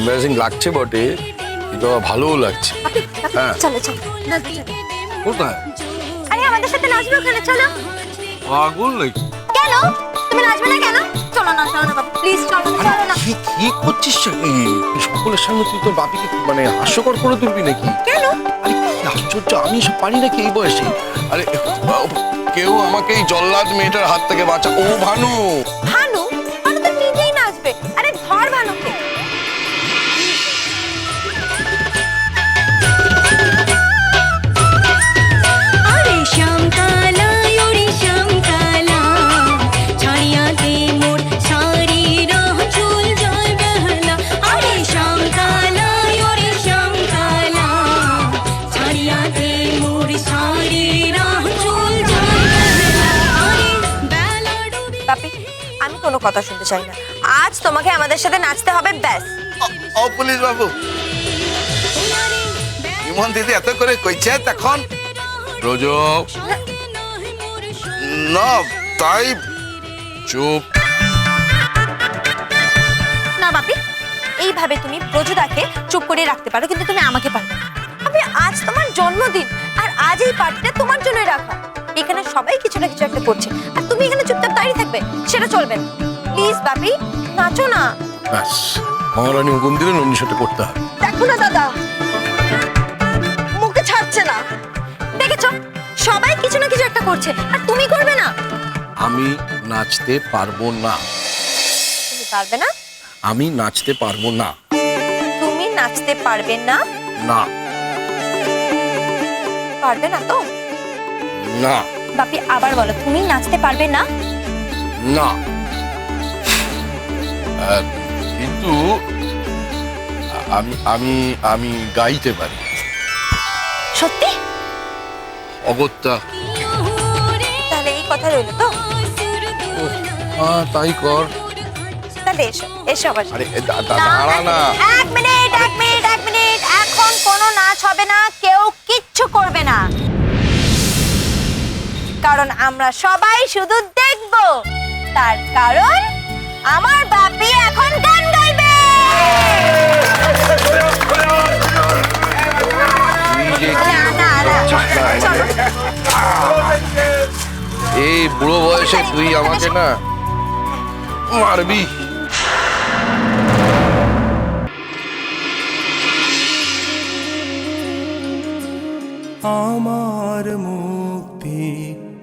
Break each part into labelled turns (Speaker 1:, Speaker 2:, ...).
Speaker 1: Embarrassing লাগছে বটে কিন্তু আমার ভালোও লাগছে। হ্যাঁ।
Speaker 2: চলো চলো
Speaker 1: কোথায়?
Speaker 2: আরে আমাদের সাথে নাচবে ওখানে চলো।
Speaker 1: পাগল নাকি?
Speaker 2: কেন? তুমি নাচবে না কেন? চলো না চলো না প্লিজ চলো না চলো না।
Speaker 1: কি কি করছিস সকলের সামনে তুই তোর বাপিকে মানে হাস্যকর করে তুলবি নাকি?
Speaker 2: কেন?
Speaker 1: আরে কি আশ্চর্য আমি সব পারি নাকি এই বয়সে? আরে কেউ আমাকে এই জল্লাদ মেয়েটার হাত থেকে বাঁচা ও ভানু!
Speaker 2: আমি কোনো কথা শুনতে চাই না। আজ তোমাকে আমাদের সাথে নাচতে হবে ব্যাস।
Speaker 3: ও পুলিশ বাবু। ইমন দিদি এত করে কইছে তখন?
Speaker 1: ব্রজ
Speaker 3: না তাই
Speaker 1: চুপ।
Speaker 2: না বাপি এইভাবে তুমি ব্রজদাকে চুপ করে রাখতে পারো কিন্তু তুমি আমাকে পারবে না। আমি আজ তোমার জন্মদিন আর আজ এই পার্টিটা তোমার জন্যই রাখা। এখানে সবাই কিছু না কিছু একটা করছে। আর তুমি এখানে চুপচাপ দাঁড়িয়ে থাকবে সেটা চলবে না। প্লিজ বাপি নাচো না।
Speaker 1: ব্যাস মহারানী হুকুম দিলেন অন্য সাথে করতে হবে
Speaker 2: দেখো না দাদা। মুখে ছাড়ছে না। দেখেছ? সবাই কিছু না কিছু একটা করছে আর তুমি করবে না।
Speaker 1: আমি নাচতে পারব না।
Speaker 2: তুমি পারবে না?
Speaker 1: আমি নাচতে পারব না।
Speaker 2: তুমি নাচতে পারবে না?
Speaker 1: না।
Speaker 2: পারবে না তো?
Speaker 1: না।
Speaker 2: বাপি আবার বলো তুমি নাচতে পারবে না?
Speaker 1: না। কিন্তু আমি আমি আমি গাইতে পারি।
Speaker 2: সত্যি?
Speaker 1: অগত্যা।
Speaker 2: তাহলে এই কথা রইল তো?
Speaker 1: হ্যাঁ তাই কর।
Speaker 2: তাহলে এসো এসো সাথে।
Speaker 1: আরে দাঁড়া না।
Speaker 2: এক মিনিট এক মিনিট এক মিনিট। এখন কোনো নাচ হবে না কেউ কিচ্ছু করবে না। কারণ আমরা সবাই শুধু দেখব। তার কারণ আমার বাপি এখন গান গাইবে।
Speaker 1: তুই যে কি
Speaker 2: না না না চলো
Speaker 1: এই বুড়ো বয়সে তুই আমাকে না মারবি।
Speaker 4: আমার মুক্তি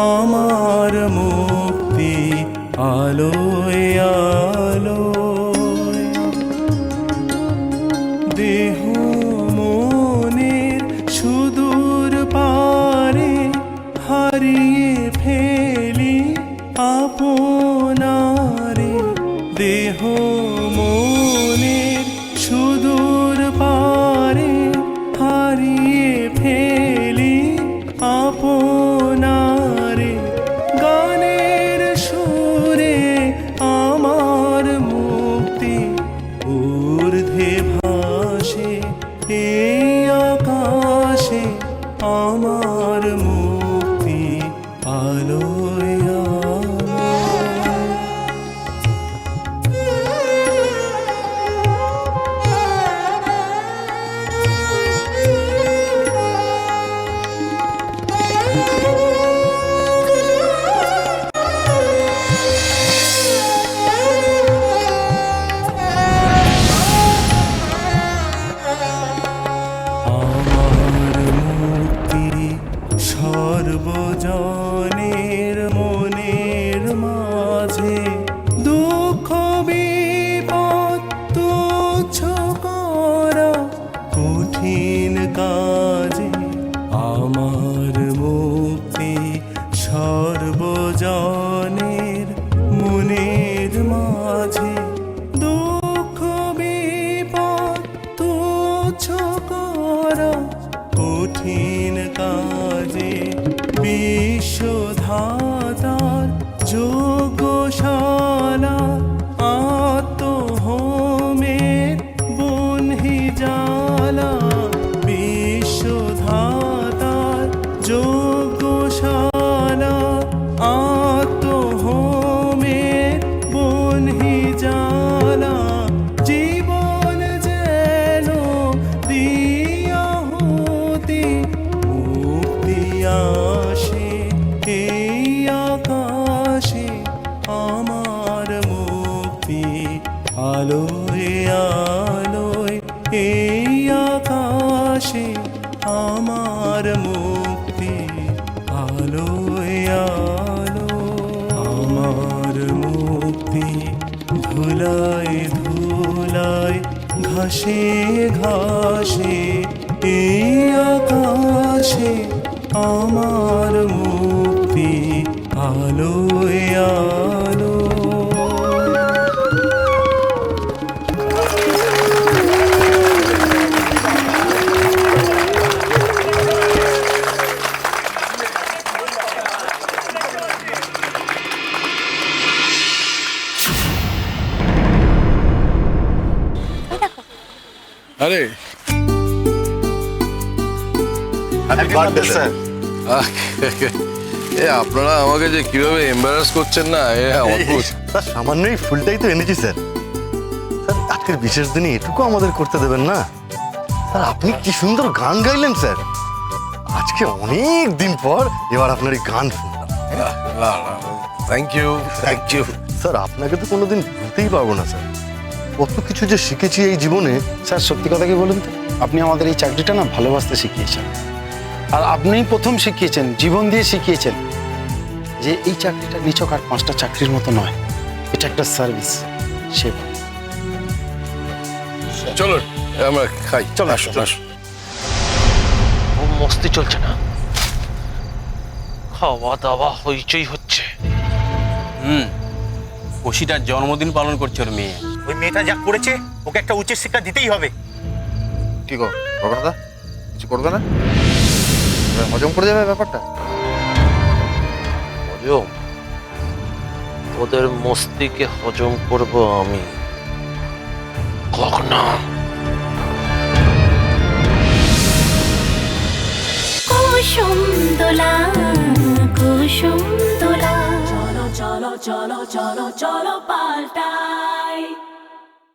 Speaker 4: আমার মুক্তি, আলোয় আলোয়। দেহ মনের সুদূর পারে হারিয়ে ফেলি আপনারে। দেহ মনের সুদূর পারে হারিয়ে ফেলি আলোয় আলোয় এই আকাশে আমার মুক্তি, আলোয় আলো, আমার মুক্তি, ধুলায় ধুলায়, ঘাসে ঘাসে, এই আকাশে আমার
Speaker 1: আরে। এ আপনারা আমাকে যে কীভাবে এম্বারাস করছেন না এ অদ্ভুত।
Speaker 5: স্যার সামান্য এই ফুলটাই তো এনেছি স্যার স্যার আজকের বিশেষ দিনে এটুকু আমাদের করতে দেবেন না। স্যার আপনি কি সুন্দর গান গাইলেন স্যার আজকে অনেক দিন পর এবার আপনার এই গান শুনলাম।
Speaker 1: Thank you thank you
Speaker 5: sir আপনাকে তো কোনোদিন ভুলতেই পারব না স্যার কত কিছু যে শিখেছি এই জীবনে।
Speaker 6: স্যার সত্যি কথা কি বলুন তো? আপনি আমাদের এই চাকরিটা না ভালোবাসতে শিখিয়েছেন। আর আপনিই প্রথম শিখিয়েছেন জীবন দিয়ে শিখিয়েছেন যে এই চাকরিটা নিছক আর পাঁচটা চাকরির মতো নয়। এটা একটা সার্ভিস সেবা।
Speaker 1: চলো আমরা খাই। চলো আসুন আসুন।
Speaker 7: খুব মস্তি চলছে না? খাওয়া দাওয়া হইচই হচ্ছে।
Speaker 8: হুম ওসিটার জন্মদিন পালন করছে ওর মেয়ে।
Speaker 9: ওই মেয়েটা যা করেছে ওকে একটা উচিত শিক্ষা দিতেই হবে।
Speaker 3: কি গো কিছু করবে না? এবার হজম করে যাবে ব্যাপারটা?
Speaker 7: হজম? ওদের মস্তিকে হজম করব আমি। কখনো।
Speaker 10: কুসুম দোলা কুসুম দোলা।
Speaker 11: cholo, cholo, cholo, cholo, cholo, paltai.